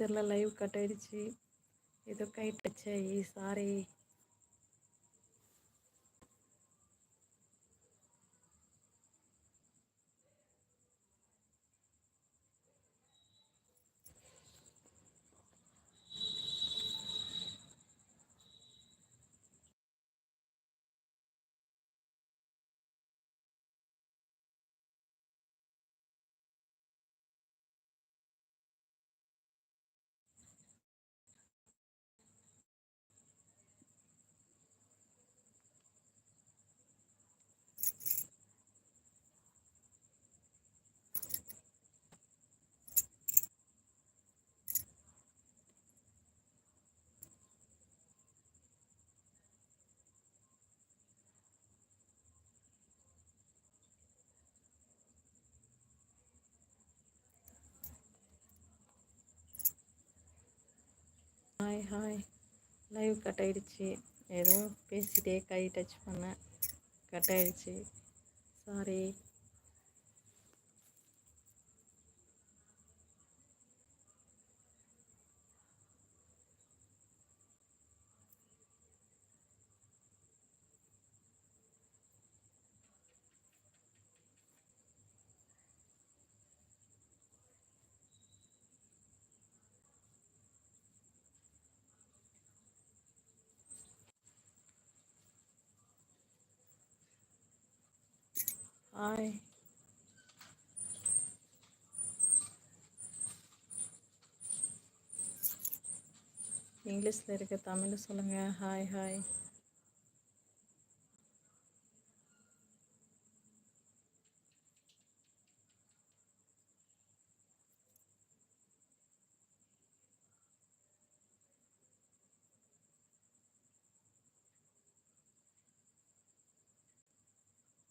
தெரில live cut ஆயிடுச்சு. ஏதோ கைட் வச்சே சாரி ஹாய். லைவ் கட் ஆகிடுச்சி ஏதோ பேசிட்டே கை டச் பண்ணேன். கட் ஆகிடுச்சி சாரி ஹாய் இங்கிலீஷில் இருக்க தமிழ் சொல்லுங்கள் ஹாய் ஹாய்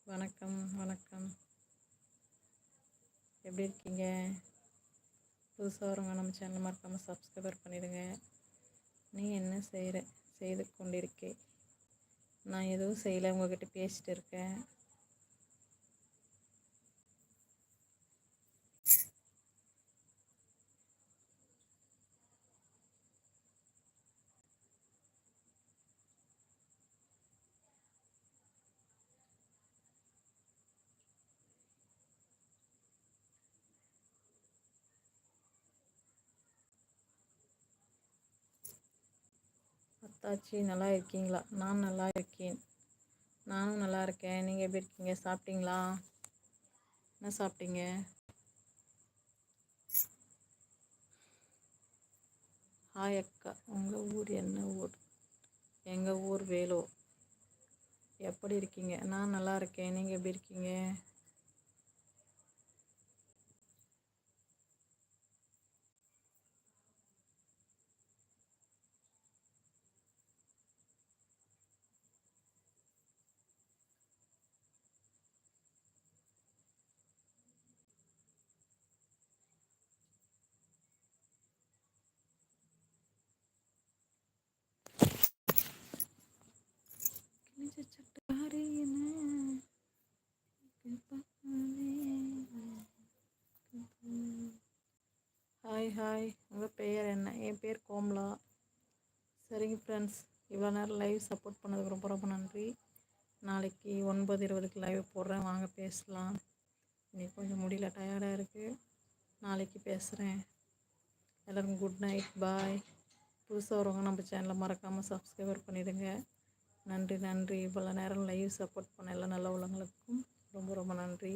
வணக்கம் வணக்கம். எப்படி இருக்கீங்க? புதுசாக வரவங்க நம்ம சேனல் மறக்காமல் சப்ஸ்கிரைபர் பண்ணிடுங்க. நீ என்ன செய்கிற செய்து கொண்டிருக்கே? நான் எதுவும் செய்யலை உங்ககிட்ட பேசிட்டு இருக்கேன். அத்தாச்சி நல்லா இருக்கீங்களா? நான் நல்லா இருக்கேன். நானும் நல்லா இருக்கேன். நீங்கள் எப்படி இருக்கீங்க? சாப்பிட்டீங்களா? என்ன சாப்பிட்டீங்க? ஹாய் அக்கா. உங்கள் ஊர் என்ன ஊர்? எங்கள் ஊர் வேலூர். எப்படி இருக்கீங்க? நான் நல்லா இருக்கேன். நீங்கள் எப்படி இருக்கீங்க? ஹாய் ஹாய் உங்கள் பெயர் என்ன? என் பேர் கோமலா. சரிங்க ஃப்ரெண்ட்ஸ் இவ்வளோ நேரம் லைவ் சப்போர்ட் பண்ணதுக்கு ரொம்ப ரொம்ப நன்றி. நாளைக்கு ஒன்பது இருபதுக்கு லைவ் போடுறேன். வாங்க பேசலாம். இன்னைக்கு கொஞ்சம் முடியல டயர்டாக இருக்குது நாளைக்கு பேசுகிறேன் எல்லோரும் குட் நைட் பாய் புதுசாக வரவங்க நம்ம சேனலை மறக்காமல் சப்ஸ்கிரைபர் பண்ணிவிடுங்க நன்றி நன்றி. இவ்வளோ நேரம் லைவ் சப்போர்ட் பண்ண எல்லா நல்ல உள்ளங்களுக்கும் ரொம்ப ரொம்ப நன்றி.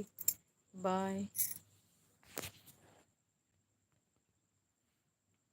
பாய்